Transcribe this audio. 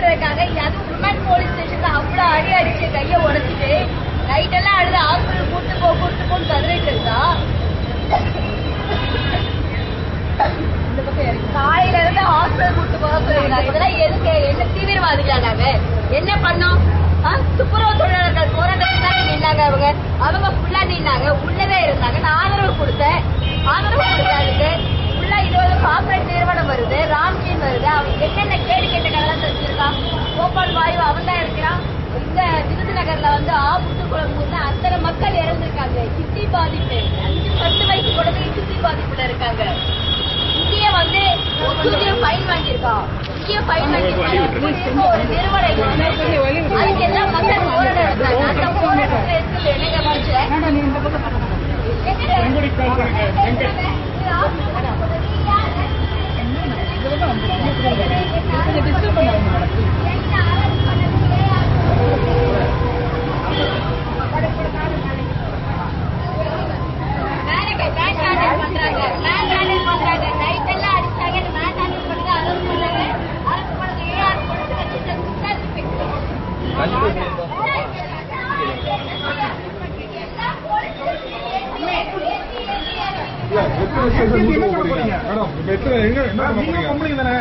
பண்றதுக்காக அது woman police ஸ்டேஷன்ல அவ்வளவு அடி அடிச்சு கைய உடச்சிட்டு நைட் எல்லாம் அழுது ஹாஸ்பிட்டல் கூட்டு போ கூட்டு போன்னு கதறிட்டு இருந்தா. இந்த பக்கம் காலையில இருந்து ஹாஸ்பிட்டல் கூட்டு போக சொல்லிருக்காங்க இதெல்லாம் எதுக்கு? என்ன தீவிரவாதிகளா நாங்க? என்ன பண்ணோம்? துப்புரவு தொழிலாளர்கள் போராட்டம் வந்து ஆபத்து குளம்பூர்ல அத்தனை மக்கள் இறந்திருக்காங்க. கிட்னி பாதிப்பு. அஞ்சு பத்து வயசு குழந்தைங்க கிட்னி பாதிப்புல இருக்காங்க. இங்கேயே வந்து ஃபைன் வாங்கியிருக்கான். இங்கேயே ஃபைன் வாங்கியிருக்காங்க ஒரு நிறுவனம் வந்து அதுக்கு எல்லாம் மக்கள் அந்த போராட்டத்துல இருக்குது என்னங்க பிரச்சனை எத்தனை எங்க என்ன பொம்பளைங்க தானே?